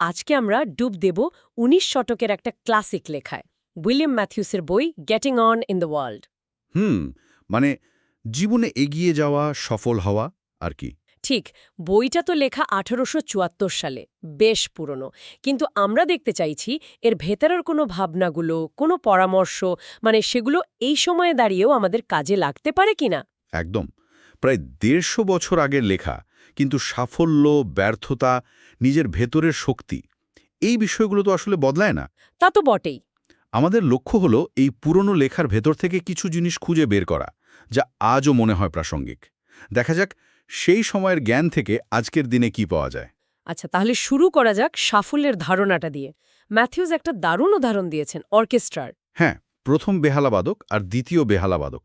আজকে আমরা ডুব দেব উনিশ শতকের একটা ক্লাসিক লেখায় উইলিয়াম ম্যাথিউসের বই getting on in the world. হুম মানে জীবনে এগিয়ে যাওয়া সফল হওয়া আর কি। ঠিক বইটা তো লেখা আঠারোশো চুয়াত্তর সালে বেশ পুরনো। কিন্তু আমরা দেখতে চাইছি এর ভেতরের কোনো ভাবনাগুলো কোনো পরামর্শ মানে সেগুলো এই সময়ে দাঁড়িয়েও আমাদের কাজে লাগতে পারে কিনা? একদম। প্রায় দেড়শো বছর আগের লেখা কিন্তু সাফল্য ব্যর্থতা নিজের ভেতরের শক্তি এই বিষয়গুলো তো আসলে বদলায় না। তা তো বটেই। আমাদের লক্ষ্য হলো এই পুরনো লেখার ভেতর থেকে কিছু জিনিস খুঁজে বের করা যা আজও মনে হয় প্রাসঙ্গিক। দেখা যাক সেই সময়ের জ্ঞান থেকে আজকের দিনে কি পাওয়া যায়। আচ্ছা তাহলে শুরু করা যাক সাফল্যের ধারণাটা দিয়ে। ম্যাথিউস একটা দারুণ উদাহরণ দিয়েছেন অর্কেস্ট্রার। হ্যাঁ প্রথম বেহালাবাদক আর দ্বিতীয় বেহালাবাদক।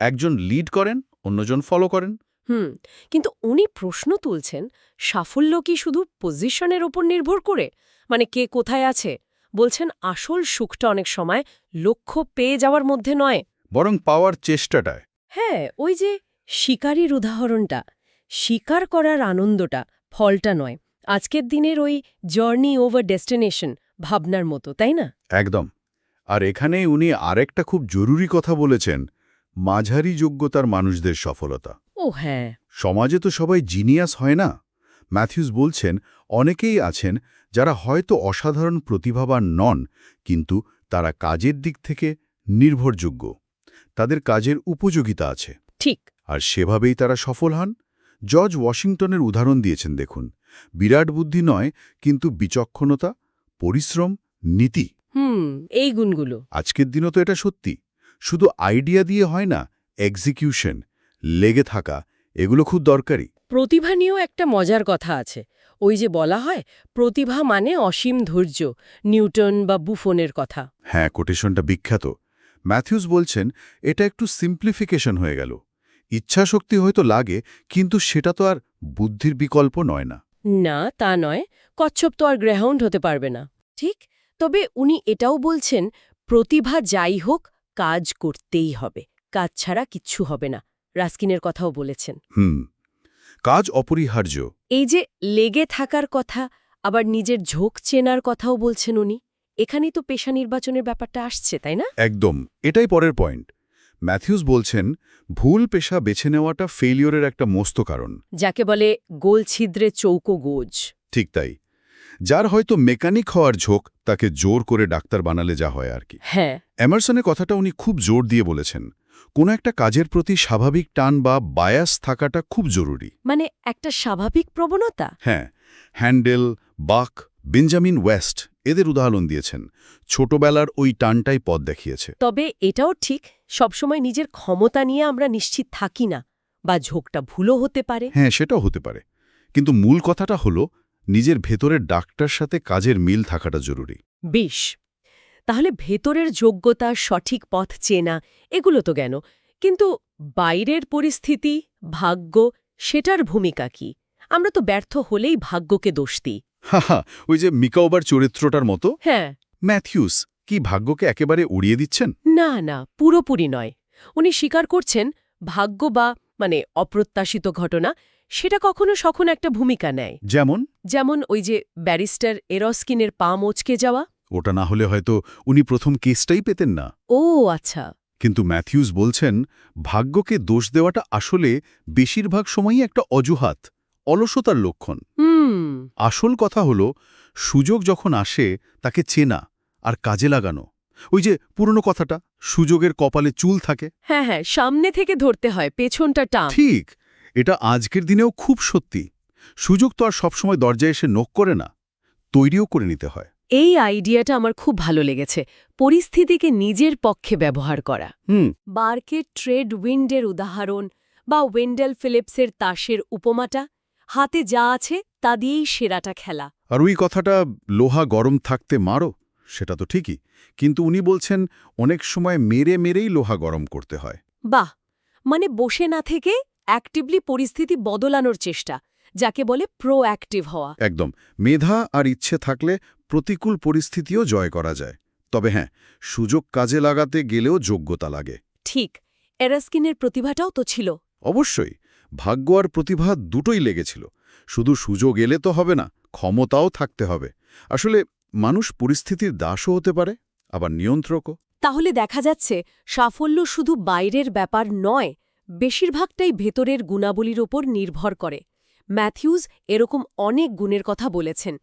একজন লিড করেন অন্যজন ফলো করেন। হুম কিন্তু উনি প্রশ্ন তুলছেন সাফল্য কি শুধু পজিশনের ওপর নির্ভর করে? মানে কে কোথায় আছে? বলছেন আসল সুখটা অনেক সময় লক্ষ্য পেয়ে যাওয়ার মধ্যে নয়। বরং পাওয়ার চেষ্টাটায়। হ্যাঁ ওই যে শিকারীর উদাহরণটা শিকার করার আনন্দটা ফলটা নয়। আজকের দিনের ওই জার্নি ওভার ডেস্টিনেশন ভাবনার মতো তাই না? একদম। আর এখানে উনি আরেকটা খুব জরুরি কথা বলেছেন মাঝারি যোগ্যতার মানুষদের সফলতা। ও হ্যাঁ। সমাজে তো সবাই জিনিয়াস হয় না? ম্যাথিউস বলছেন অনেকেই আছেন যারা হয়তো অসাধারণ প্রতিভাবান নন কিন্তু তারা কাজের দিক থেকে নির্ভরযোগ্য। তাদের কাজের উপযোগিতা আছে। ঠিক। আর সেভাবেই তারা সফল হন। জর্জ ওয়াশিংটনের উদাহরণ দিয়েছেন দেখুন। বিরাট বুদ্ধি নয় কিন্তু বিচক্ষণতা পরিশ্রম নীতি। হুম এই গুণগুলো। আজকের দিনও তো এটা সত্যি। শুধু আইডিয়া দিয়ে হয় না এক্সিকিউশন লেগে থাকা এগুলো খুব দরকারি। প্রতিভা নিয়েও একটা মজার কথা আছে। ওই যে বলা হয় প্রতিভা মানে অসীম ধৈর্য নিউটন বা বুফনের কথা। হ্যাঁ কোটেশনটা বিখ্যাত। ম্যাথিউস বলছেন এটা একটু সিম্পলিফিকেশন হয়ে গেল। ইচ্ছাশক্তি হয়তো লাগে কিন্তু সেটা তো আর বুদ্ধির বিকল্প নয় না। না তা নয়। কচ্ছপ তো আর গ্রাউন্ড হতে পারবে না। ঠিক? তবে উনি এটাও বলছেন প্রতিভা যাই হোক কাজ করতেই হবে কাজ ছাড়া কিচ্ছু হবে না রাস্কিনের কথাও বলেছেন। হুম কাজ অপরিহার্য। এই যে লেগে থাকার কথা আবার নিজের ঝোঁক চেনার কথাও বলছেন উনি এখানেই তো পেশা নির্বাচনের ব্যাপারটা আসছে তাই না? একদম এটাই পরের পয়েন্ট। ম্যাথিউস বলছেন ভুল পেশা বেছে নেওয়াটা ফেলিওরের একটা মস্ত কারণ। যাকে বলে গোল ছিদ্রে চৌকো গোজ। ঠিক তাই। যার হয়তো মেকানিক হওয়ার ঝোঁক তাকে জোর করে ডাক্তার বানালে যা হয় আর কি। হ্যাঁ। এমারসনের কথাটা উনি খুব জোর দিয়ে বলেছেন। কোনো একটা কাজের প্রতি স্বাভাবিক টান বা বায়াস থাকাটা খুব জরুরি। মানে একটা স্বাভাবিক প্রবণতা? হ্যাঁ হ্যান্ডেল বাক বেঞ্জামিন ওয়েস্ট এদের উদাহরণ দিয়েছেন। ছোটবেলার ওই টানটাই পথ দেখিয়েছে। তবে এটাও ঠিক সবসময় নিজের ক্ষমতা নিয়ে আমরা নিশ্চিত থাকি না বা ঝোঁকটা ভুলও হতে পারে। হ্যাঁ সেটাও হতে পারে। কিন্তু মূল কথাটা হলো নিজের ভেতরের ডাক্তার সাথে কাজের মিল থাকাটা জরুরি। বেশ। তাহলে ভেতরের যোগ্যতা সঠিক পথ চেনা এগুলো তো জ্ঞান কিন্তু বাইরের পরিস্থিতি ভাগ্য সেটার ভূমিকা কি? আমরা তো ব্যর্থ হলেই ভাগ্যকে দোষ দিই। ওই যে মিকাওবার চরিত্রটার মতো? হ্যাঁ। ম্যাথিউস কি ভাগ্যকে একেবারে উড়িয়ে দিচ্ছেন? না না পুরোপুরি নয়। উনি স্বীকার করছেন ভাগ্য বা মানে অপ্রত্যাশিত ঘটনা সেটা কখনো সখন একটা ভূমিকা নেয়। যেমন? যেমন ওই যে ব্যারিস্টার এরস্কিনের পা মোচকে যাওয়া। ওটা না হলে হয়তো উনি প্রথম কেসটাই পেতেন না। ও আচ্ছা। কিন্তু ম্যাথিউস বলছেন ভাগ্যকে দোষ দেওয়াটা আসলে বেশিরভাগ সময়ই একটা অজুহাত অলসতার লক্ষণ। আসল কথা হলো সুযোগ যখন আসে তাকে চেনা আর কাজে লাগানো। ওই যে পুরনো কথাটা সুযোগের কপালে চুল থাকে। হ্যাঁ হ্যাঁ সামনে থেকে ধরতে হয় পেছনটা টান। ঠিক। এটা আজকের দিনেও খুব সত্যি। সুযোগ তো আর সবসময় দরজায় এসে নোক করে না তৈরিও করে নিতে হয়। এই আইডিয়াটা আমার খুব ভালো লেগেছে। পরিস্থিতিকে নিজের পক্ষে ব্যবহার করা। হুম। বার্কের ট্রেড উইন্ডের উদাহরণ বা ওয়েন্ডেল ফিলিপসের তাসের উপমাটা হাতে যা আছে তা দিয়েই সেরাটা খেলা। আর ওই কথাটা লোহা গরম থাকতে মারো? সেটা তো ঠিকই। কিন্তু উনি বলছেন অনেক সময় মেরে মেরেই লোহা গরম করতে হয়। বাহ! মানে বসে না থেকে অ্যাক্টিভলি পরিস্থিতি বদলানোর চেষ্টা যাকে বলে প্রোঅ্যাক্টিভ হওয়া। একদম। মেধা আর ইচ্ছে থাকলে প্রতিকূল পরিস্থিতিও জয় করা যায়। তবে হ্যাঁ সুযোগ কাজে লাগাতে গেলেও যোগ্যতা লাগে। ঠিক এরাস্কিনের প্রতিভাটাও তো ছিল। অবশ্যই ভাগ্য আর প্রতিভা দুটোই লেগেছিল। শুধু সুযোগ এলে তো হবে না ক্ষমতাও থাকতে হবে। আসলে মানুষ পরিস্থিতির দাসও হতে পারে আবার নিয়ন্ত্রকও। তাহলে দেখা যাচ্ছে সাফল্য শুধু বাইরের ব্যাপার নয় বেশিরভাগটাই ভেতরের গুণাবলীর ওপর নির্ভর করে। ম্যাথিউজ এরকম অনেক গুণের কথা বলেছেন।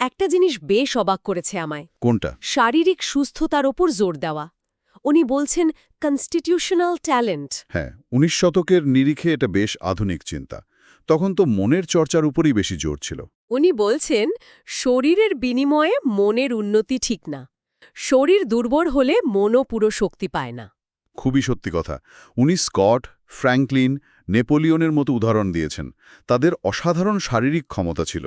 একটা জিনিস বেশ অবাক করেছে আমায়। কোনটা? শারীরিক সুস্থতার ওপর জোর দেওয়া। উনি বলছেন কনস্টিটিউশনাল ট্যালেন্ট হ্যাঁ উনিশ শতকের নিরিখে এটা বেশ আধুনিক চিন্তা। তখন তো মনের চর্চার উপরই বেশি জোর ছিল। উনি বলছেন শরীরের বিনিময়ে মনের উন্নতি ঠিক না। শরীর দুর্বল হলে মনও পুরো শক্তি পায় না। খুবই সত্যি কথা। উনি স্কট ফ্র্যাঙ্কলিন নেপোলিয়নের মতো উদাহরণ দিয়েছেন। তাদের অসাধারণ শারীরিক ক্ষমতা ছিল।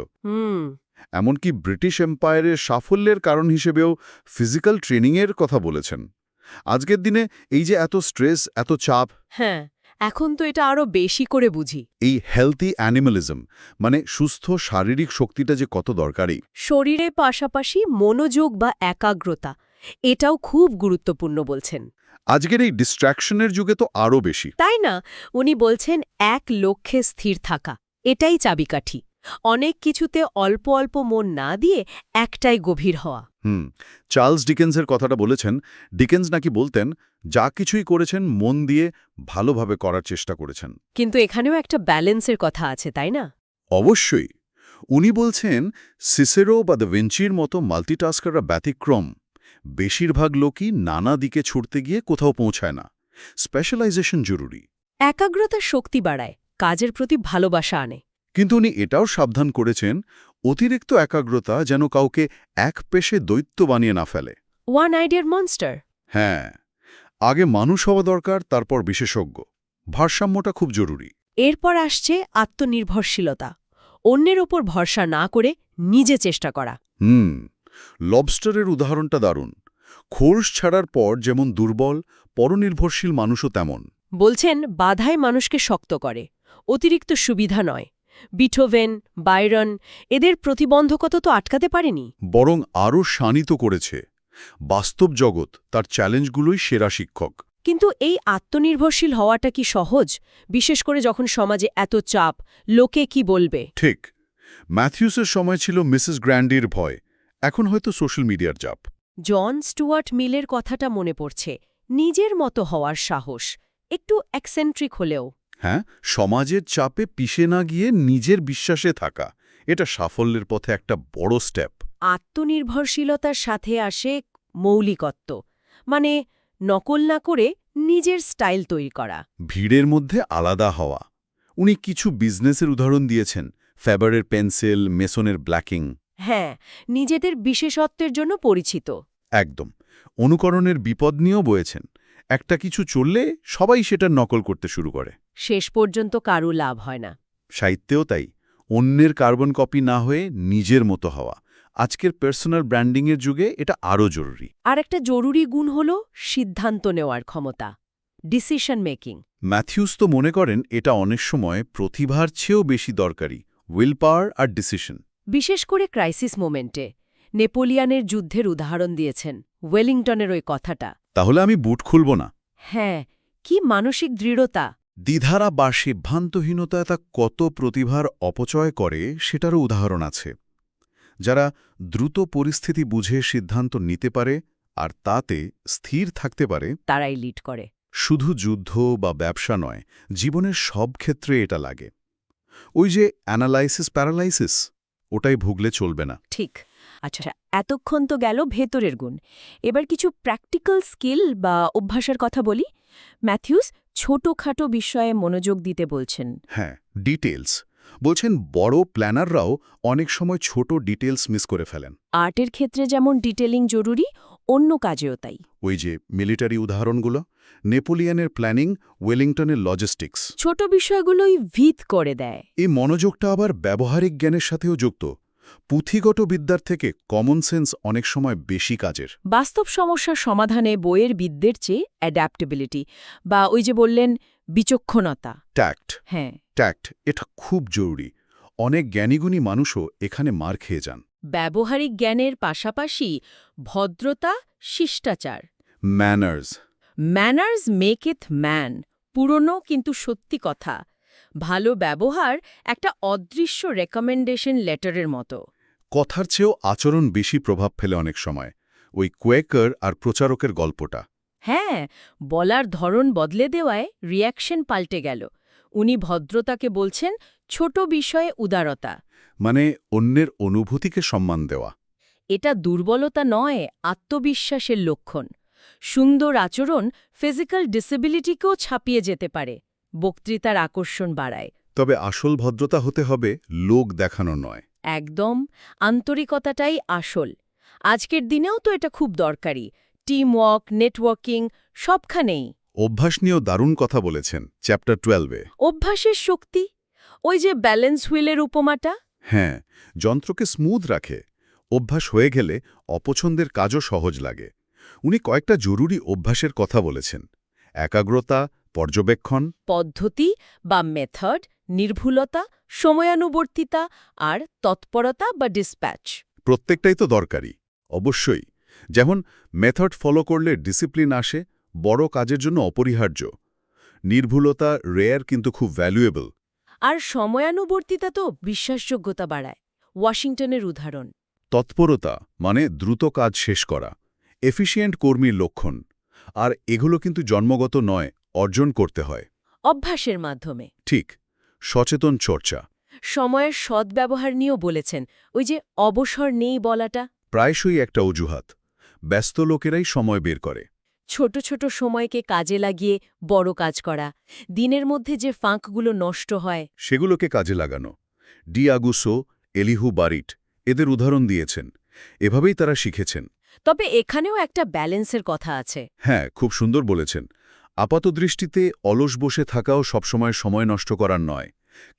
এমনকি ব্রিটিশ এম্পায়ারের সাফল্যের কারণ হিসেবেও ফিজিক্যাল ট্রেনিংয়ের কথা বলেছেন। আজকের দিনে এই যে এত স্ট্রেস এত চাপ হ্যাঁ এখন তো এটা আরও বেশি করে বুঝি। এই হেলথি অ্যানিমালিজম মানে সুস্থ শারীরিক শক্তিটা যে কত দরকারি। শরীরের পাশাপাশি মনোযোগ বা একাগ্রতা এটাও খুব গুরুত্বপূর্ণ বলছেন। আজকের এই ডিস্ট্র্যাকশনের যুগে তো আরও বেশি। তাই না? উনি বলছেন এক লক্ষ্যে স্থির থাকা এটাই চাবিকাঠি। অনেক কিছুতে অল্প অল্প মন না দিয়ে একটাই গভীর হওয়া। হুম চার্লস ডিকেন্সের কথাটা বলেছেন। ডিকেন্স নাকি বলতেন যা কিছুই করেছেন মন দিয়ে ভালোভাবে করার চেষ্টা করেছেন। কিন্তু এখানেও একটা ব্যালেন্সের কথা আছে তাই না? অবশ্যই। উনি বলছেন সিসেরো বা দ্য ভিঞ্চির মতো মাল্টিটাস্কাররা ব্যতিক্রম। বেশিরভাগ লোকই নানা দিকে ছুটতে গিয়ে কোথাও পৌঁছায় না। স্পেশালাইজেশন জরুরি। একাগ্রতা শক্তি বাড়ায় কাজের প্রতি ভালোবাসা আনে। কিন্তু উনি এটাও সাবধান করেছেন অতিরিক্ত একাগ্রতা যেন কাউকে এক পেশে দৈত্য বানিয়ে না ফেলে। ওয়ান আইডিয়ার মনস্টার হ্যাঁ আগে মানুষ হওয়া দরকার তারপর বিশেষজ্ঞ। ভারসাম্যটা খুব জরুরি। এরপর আসছে আত্মনির্ভরশীলতা। অন্যের ওপর ভরসা না করে নিজে চেষ্টা করা। হুম। লবস্টারের উদাহরণটা দারুণ। খোলস ছাড়ার পর যেমন দুর্বল পরনির্ভরশীল মানুষও তেমন। বলছেন বাধাই মানুষকে শক্ত করে। অতিরিক্ত সুবিধা নয়। বিঠোভেন বাইরন এদের প্রতিবন্ধকতা তো আটকাতে পারেনি। বরং আরও শানিত করেছে। বাস্তব জগৎ তার চ্যালেঞ্জগুলোই সেরা শিক্ষক। কিন্তু এই আত্মনির্ভরশীল হওয়াটা কি সহজ? বিশেষ করে যখন সমাজে এত চাপ লোকে কি বলবে? ঠিক। ম্যাথিউসের সময় ছিল মিসেস গ্র্যান্ডির ভয়। এখন হয়তো সোশ্যাল মিডিয়ার চাপ। জন স্টুয়ার্ট মিলের কথাটা মনে পড়ছে। নিজের মতো হওয়ার সাহস। একটু অ্যাকসেন্ট্রিক হলেও। হ্যাঁ সমাজের চাপে পিষে না গিয়ে নিজের বিশ্বাসে থাকা। এটা সাফল্যের পথে একটা বড় স্টেপ আত্মনির্ভরশীলতার সাথে আসে মৌলিকত্ব। মানে নকল না করে নিজের স্টাইল তৈরি করা। ভিড়ের মধ্যে আলাদা হওয়া। উনি কিছু বিজনেসের উদাহরণ দিয়েছেন। ফ্যাবারের পেন্সিল মেসনের ব্ল্যাকিং হ্যাঁ নিজেদের বিশেষত্বের জন্য পরিচিত। একদম। অনুকরণের বিপদ নিয়েও বয়েছেন। একটা কিছু চললে সবাই সেটার নকল করতে শুরু করে। শেষ পর্যন্ত কারও লাভ হয় না। সাহিত্যেও তাই। অন্যের কার্বন কপি না হয়ে নিজের মতো হওয়া। আজকের পার্সোনাল ব্র্যান্ডিংয়ের যুগে এটা আরও জরুরি। আর একটা জরুরি গুণ হল সিদ্ধান্ত নেওয়ার ক্ষমতা। ডিসিশন মেকিং ম্যাথিউস তো মনে করেন এটা অনেক সময় প্রতিভার চেয়েও বেশি দরকারি। উইল পাওয়ার আর ডিসিশন। বিশেষ করে ক্রাইসিস মোমেন্টে নেপোলিয়ানের যুদ্ধের উদাহরণ দিয়েছেন ওয়েলিংটনের ওই কথাটা। তাহলে আমি বুট খুলব না? হ্যাঁ কি মানসিক দৃঢ়তা। দ্বিধারা বা সিদ্ধান্তহীনতা তা কত প্রতিভার অপচয় করে সেটারও উদাহরণ আছে। যারা দ্রুত পরিস্থিতি বুঝে সিদ্ধান্ত নিতে পারে আর তাতে স্থির থাকতে পারে তারাই লিড করে। শুধু যুদ্ধ বা ব্যবসা নয় জীবনের সব ক্ষেত্রে এটা লাগে। ওই যে অ্যানালাইসিস প্যারালাইসিস ওটাই ভুগলে চলবে না। ঠিক। আচ্ছা এতক্ষণ তো গেল ভেতরের গুণ। এবার কিছু প্র্যাকটিক্যাল স্কিল বা অভ্যাসের কথা বলি। ম্যাথিউস ছোটখাটো বিষয়ে মনোযোগ দিতে বলছেন। হ্যাঁ ডিটেলস বলছেন বড় প্ল্যানাররাও অনেক সময় ছোট ডিটেলস মিস করে ফেলেন। আর্টের ক্ষেত্রে যেমন ডিটেলিং জরুরি অন্য কাজেও তাই। ওই যে মিলিটারি উদাহরণগুলো নেপোলিয়ানের প্ল্যানিং ওয়েলিংটনের লজিস্টিক্স। ছোট বিষয়গুলোই ভিত করে দেয়। এই মনোযোগটা আবার ব্যবহারিক জ্ঞানের সাথেও যুক্ত। পুঁথিগত বিদ্যার থেকে কমন সেন্স অনেক সময় বেশি কাজের। বাস্তব সমস্যার সমাধানে বইয়ের বিদ্যের চেয়ে অ্যাডাপ্টেবিলিটি বা ওই যে বললেন বিচক্ষণতা। ট্যাক্ট হ্যাঁ। ট্যাক্ট এটা খুব জরুরি। অনেক জ্ঞানীগুণী মানুষও এখানে মার খেয়ে যান। ব্যবহারিক জ্ঞানের পাশাপাশি ভদ্রতা শিষ্টাচার। ম্যানার্স ম্যানার্স মেক ইথ ম্যান পুরনো কিন্তু সত্যি কথা। ভালো ব্যবহার একটা অদৃশ্য রেকমেন্ডেশন লেটারের মতো। কথার চেয়েও আচরণ বেশি প্রভাব ফেলে অনেক সময়। ওই কোয়েকার আর প্রচারকের গল্পটা। হ্যাঁ বলার ধরন বদলে দেওয়ায় রিয়াকশন পাল্টে গেল। উনি ভদ্রতাকে বলছেন ছোট বিষয়ে উদারতা। মানে অন্যের অনুভূতিকে সম্মান দেওয়া। এটা দুর্বলতা নয় আত্মবিশ্বাসের লক্ষণ। সুন্দর আচরণ ফিজিক্যাল ডিসেবিলিটিকেও ছাপিয়ে যেতে পারে বক্তৃতার আকর্ষণ বাড়ায়। তবে আসল ভদ্রতা হতে হবে লোক দেখানো নয়। একদম আন্তরিকতাটাই আসল। আজকের দিনেও তো এটা খুব দরকারি। টিম ওয়ার্ক নেটওয়ার্কিং সবখানেই। অভ্যাস নিয়েও দারুণ কথা বলেছেন চ্যাপ্টার টুয়েলভে। অভ্যাসের শক্তি? ওই যে ব্যালেন্স হুইলের উপমাটা? হ্যাঁ যন্ত্রকে স্মুথ রাখে। অভ্যাস হয়ে গেলে অপছন্দের কাজও সহজ লাগে। উনি কয়েকটা জরুরি অভ্যাসের কথা বলেছেন। একাগ্রতা পর্যবেক্ষণ। পদ্ধতি বা মেথড নির্ভুলতা সময়ানুবর্তিতা আর তৎপরতা বা ডিসপ্যাচ প্রত্যেকটাই তো দরকারি। অবশ্যই। যেমন মেথড ফলো করলে ডিসিপ্লিন আসে বড় কাজের জন্য অপরিহার্য। নির্ভুলতা রেয়ার কিন্তু খুব ভ্যালুয়েবল আর সময়ানুবর্তিতা তো বিশ্বাসযোগ্যতা বাড়ায়। ওয়াশিংটনের উদাহরণ। তৎপরতা মানে দ্রুত কাজ শেষ করা। এফিসিয়েন্ট কর্মীর লক্ষণ। আর এগুলো কিন্তু জন্মগত নয় অর্জন করতে হয়। অভ্যাসের মাধ্যমে। ঠিক। সচেতন চর্চা। সময়ের সদ্ব্যবহার নিয়েও বলেছেন ওই যে অবসর নেই বলাটা। প্রায়শই একটা অজুহাত। ব্যস্ত লোকেরাই সময় বের করে। ছোট ছোট সময়কে কাজে লাগিয়ে বড় কাজ করা। দিনের মধ্যে যে ফাঁকগুলো নষ্ট হয়। সেগুলোকে কাজে লাগানো। ডি আগুসো এলিহু বারিট এদের উদাহরণ দিয়েছেন। এভাবেই তারা শিখেছেন। তবে এখানেও একটা ব্যালেন্সের কথা আছে। হ্যাঁ খুব সুন্দর বলেছেন। আপাতদৃষ্টিতে অলস বসে থাকাও সবসময় সময় নষ্ট করার নয়।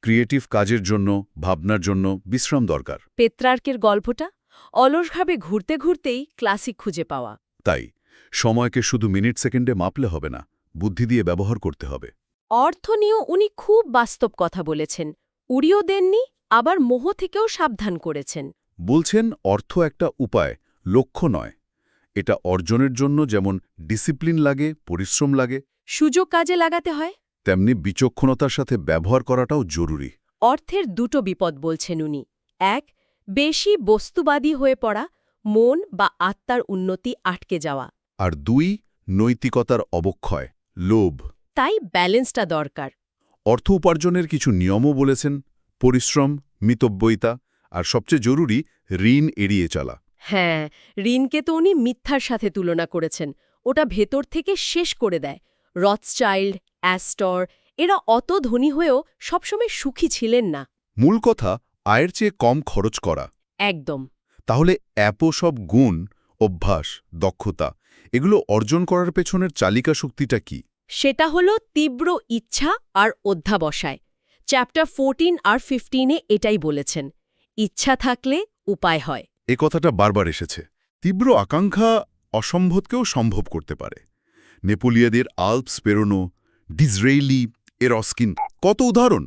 ক্রিয়েটিভ কাজের জন্য ভাবনার জন্য বিশ্রাম দরকার। পেত্রার্কের গল্পটা? অলসভাবে ঘুরতে ঘুরতেই ক্লাসিক খুঁজে পাওয়া। তাই সময়কে শুধু মিনিট সেকেন্ডে মাপলে হবে না বুদ্ধি দিয়ে ব্যবহার করতে হবে। অর্থ নিয়েও উনি খুব বাস্তব কথা বলেছেন। উড়িও দেননি আবার মোহ থেকেও সাবধান করেছেন। বলছেন অর্থ একটা উপায় লক্ষ্য নয়। এটা অর্জনের জন্য যেমন ডিসিপ্লিন লাগে পরিশ্রম লাগে। সুযোগ কাজে লাগাতে হয়। তেমনি বিচক্ষণতার সাথে ব্যবহার করাটাও জরুরি। অর্থের দুটো বিপদ বলছেন উনি। এক বেশি বস্তুবাদী হয়ে পড়া মন বা আত্মার উন্নতি আটকে যাওয়া। আর দুই নৈতিকতার অবক্ষয় লোভ। তাই ব্যালেন্সটা দরকার। অর্থ উপার্জনের কিছু নিয়মও বলেছেন পরিশ্রম মিতব্যয়িতা আর সবচেয়ে জরুরি ঋণ এড়িয়ে চলা। হ্যাঁ ঋণকে তো উনি মিথ্যার সাথে তুলনা করেছেন। ওটা ভেতর থেকে শেষ করে দেয়। রথচাইল্ড অ্যাস্টর এরা অত ধনী হয়েও সবসময় সুখী ছিলেন না। মূল কথা আয়ের চেয়ে কম খরচ করা। একদম। তাহলে অ্যাপো সব গুণ অভ্যাস দক্ষতা এগুলো অর্জন করার পেছনের চালিকা শক্তিটা কি? সেটা হলো তীব্র ইচ্ছা আর অধ্যাবসায়। চ্যাপ্টার ফোরটিন আর ফিফটিনে এটাই বলেছেন ইচ্ছা থাকলে উপায় হয়। এ কথাটা বারবার এসেছে। তীব্র আকাঙ্ক্ষা অসম্ভবকেও সম্ভব করতে পারে। নেপোলিয়াদের আল্পস পেরোনো ডিজরেইলি এরস্কিন কত উদাহরণ!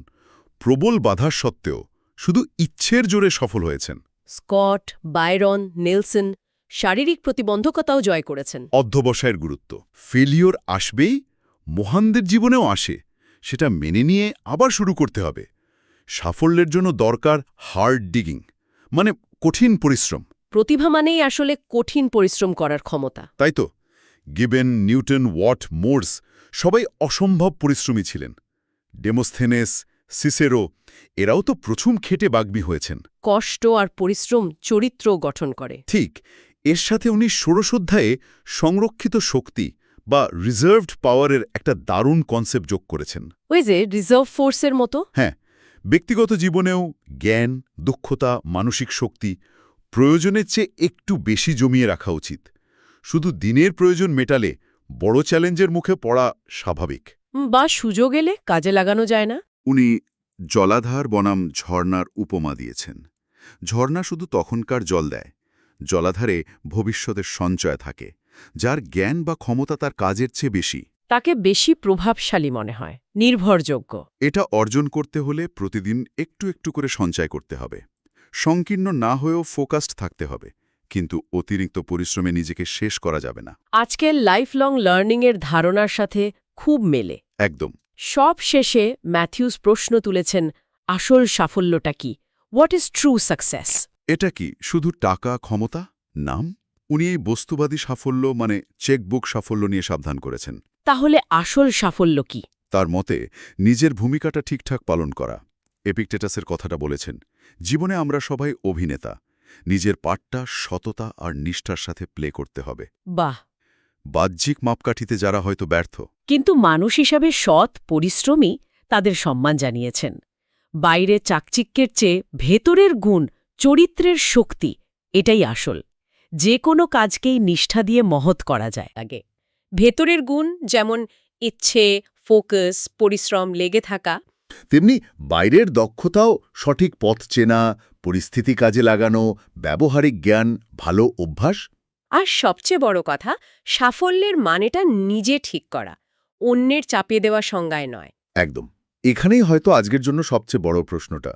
প্রবল বাধার সত্ত্বেও শুধু ইচ্ছের জোরে সফল হয়েছেন। স্কট বায়রন নেলসন শারীরিক প্রতিবন্ধকতাও জয় করেছেন। অধ্যবসায়ের গুরুত্ব। ফেলিওর আসবেই মহানদের জীবনেও আসে। সেটা মেনে নিয়ে আবার শুরু করতে হবে। সাফল্যের জন্য দরকার হার্ড ডিগিং মানে কঠিন পরিশ্রম। প্রতিভা মানেই আসলে কঠিন পরিশ্রম করার ক্ষমতা। তাই তো? গিবেন নিউটন ওয়াট মোর্স সবাই অসম্ভব পরিশ্রমী ছিলেন। ডেমোস্থেনেস সিসেরো এরাও তো প্রথম খেটে বাগ্মী হয়েছেন। কষ্ট আর পরিশ্রম চরিত্র গঠন করে। ঠিক এর সাথে উনি ষোড়শ অধ্যায়ে সংরক্ষিত শক্তি বা রিজার্ভড পাওয়ারের একটা দারুণ কনসেপ্ট যোগ করেছেন। ওই যে রিজার্ভ ফোর্সের মতো? হ্যাঁ ব্যক্তিগত জীবনেও জ্ঞান দক্ষতা মানসিক শক্তি প্রয়োজনের চেয়ে একটু বেশি জমিয়ে রাখা উচিত। শুধু দিনের প্রয়োজন মেটালে বড় চ্যালেঞ্জের মুখে পড়া স্বাভাবিক। বা সুযোগ এলে কাজে লাগানো যায় না। উনি জলাধার বনাম ঝর্ণার উপমা দিয়েছেন। ঝর্ণা শুধু তখনকার জল দেয় জলাধারে ভবিষ্যতের সঞ্চয় থাকে যার জ্ঞান বা ক্ষমতা তার কাজের চেয়ে বেশি। তাকে বেশি প্রভাবশালী মনে হয় নির্ভরযোগ্য। এটা অর্জন করতে হলে প্রতিদিন একটু একটু করে সঞ্চয় করতে হবে। সংকীর্ণ না হয়েও ফোকাসড থাকতে হবে কিন্তু অতিরিক্ত পরিশ্রমে নিজেকে শেষ করা যাবে না। আজকের লাইফ লং লার্নিংয়ের ধারণার সাথে খুব মেলে। একদম। সব শেষে ম্যাথিউস প্রশ্ন তুলেছেন আসল সাফল্যটা কি? হোয়াট ইজ ট্রু সাকসেস এটা কি শুধু টাকা ক্ষমতা? নাম? উনি এই বস্তুবাদী সাফল্য মানে চেকবুক সাফল্য নিয়ে সাবধান করেছেন। তাহলে আসল সাফল্য কি? তার মতে নিজের ভূমিকাটা ঠিকঠাক পালন করা। এপিকটেটাসের কথাটা বলেছেন জীবনে আমরা সবাই অভিনেতা। নিজের পাঠটা সততা আর নিষ্ঠার সাথে প্লে করতে হবে। বাহ! বাহ্যিক মাপকাঠিতে যারা হয়তো ব্যর্থ। কিন্তু মানুষ হিসাবে সৎ পরিশ্রমী তাদের সম্মান জানিয়েছেন। বাইরে চাকচিক্যের চেয়ে ভেতরের গুণ চরিত্রের শক্তি এটাই আসল। যে কোনো কাজকেই নিষ্ঠা দিয়ে মহৎ করা যায়। আগে ভেতরের গুণ যেমন ইচ্ছে ফোকাস পরিশ্রম লেগে থাকা। তেমনি বাইরের দক্ষতাও সঠিক পথ চেনা পরিস্থিতি কাজে লাগানো ব্যবহারিক জ্ঞান ভালো অভ্যাস আর সবচেয়ে বড় কথা সাফল্যের মানেটা নিজে ঠিক করা অন্যের চাপিয়ে দেওয়া সংজ্ঞায় নয়। একদম। এখানেই হয়তো আজকের জন্য সবচেয়ে বড় প্রশ্নটা।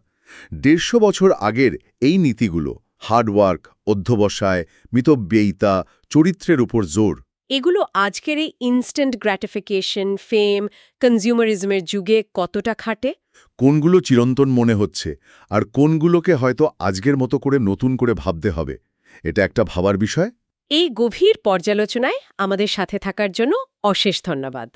দেড়শো বছর আগের এই নীতিগুলো হার্ডওয়ার্ক অধ্যবসায় মিতব্যয়িতা চরিত্রের উপর জোর। এগুলো আজকের এই ইনস্ট্যান্ট গ্র্যাটিফিকেশন ফেম কনজিউমারিজমের যুগে কতটা খাটে? কোনগুলো চিরন্তন মনে হচ্ছে আর কোনগুলোকে হয়তো আজকের মতো করে নতুন করে ভাবতে হবে? এটা একটা ভাবার বিষয়? এই গভীর পর্যালোচনায় আমাদের সাথে থাকার জন্য অশেষ ধন্যবাদ।